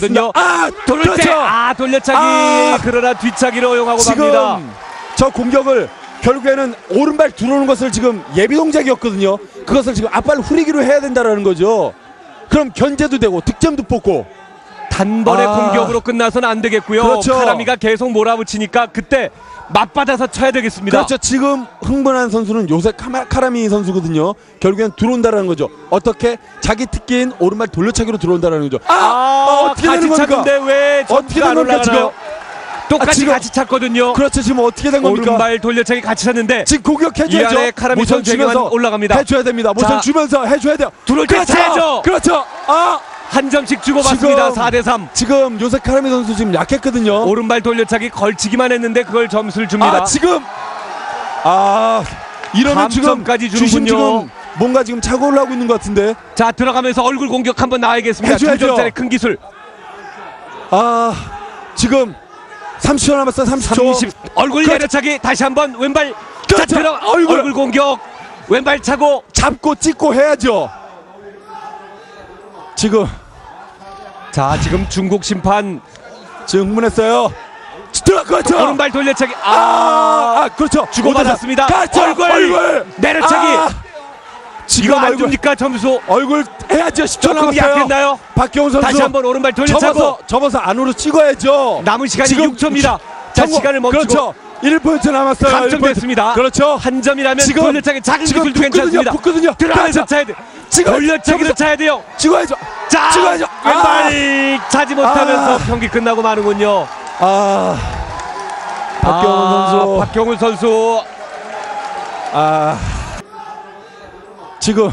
있거든요. 아, 돌렸죠. 그렇죠. 아, 돌려차기. 아, 그러나 뒤차기로 이용하고 갑니다. 저 공격을 결국에는 오른발 들어오는 것을 지금 예비 동작이었거든요. 그것을 지금 앞발 후리기로 해야 된다라는 거죠. 그럼 견제도 되고 득점도 뽑고 단번에 아. 공격으로 끝나서는 안 되겠고요. 그렇죠. 카라미가 계속 몰아붙이니까 그때 맞받아서 쳐야 되겠습니다. 그렇죠. 지금 흥분한 선수는 요새 카마, 카라미 선수거든요. 결국엔 들어온다라는 거죠. 어떻게 자기 특기인 오른발 돌려차기로 들어온다라는 거죠. 아, 아, 어떻게 같이 되는 겁니까? 찼는데 왜 어떻게 된 겁니까, 올라가나요? 똑같이 아, 지금- 같이 찼거든요. 그렇죠. 지금 어떻게 된 겁니까? 오른발 돌려차기 같이 찼는데 지금 공격해줘야죠. 카라미 모션 주면서 올라갑니다. 해줘야 됩니다. 모션 자, 주면서 해줘야 돼요. 들어올 때 그렇죠. 그렇죠. 아 한 점씩 주고받습니다. 지금- 4대 3. 지금 요새 카라미 선수 지금 약했거든요. 오른발 돌려차기 걸치기만 했는데 그걸 점수를 줍니다. 아 지금 아 이러면 지금 감점까지 주심. 지금 뭔가 지금 착오를 하고 있는 것 같은데 자 들어가면서 얼굴 공격 한번 나와야겠습니다. 해줘야죠. 2점짜리 큰 기술. 아 지금 30초 남았어 30초 30 얼굴. 내려차기 다시 한번 왼발 자. 들어 얼굴. 얼굴 공격 왼발 차고 잡고 찍고 해야죠 지금 자 지금 중국 심판. 지금 흥분했어요. 들어 그렇죠. 오른발 돌려차기. 아, 아, 아 그렇죠. 주고받았습니다. 얼굴. 얼굴. 내려차기. 아, 지금 안 줍니까 점수? 얼굴 해야죠. 10초 조금 남았어요? 박경훈 선수. 다시 한번 오른발 돌려차고. 접어서 접어서 안으로 찍어야죠. 남은 시간이 지금 6초입니다. 자. 시간을 멈추고. 그렇죠 1포인트 남았어요 감점됐습니다. 1포인트. 그렇죠 한 점이라면 지금- 돌려차기 작은 지금 기술도 괜찮습니다. 붙거든요. 들어가면서 그렇죠. 차야 돼. 지금 돌려차기도 점수- 차야 돼요. 찍어야죠 자 찍어야죠. 왼발 차지 못하면서 아. 경기 끝나고 마는군요. 아 박경훈 아, 선수 박경훈 선수 아 지금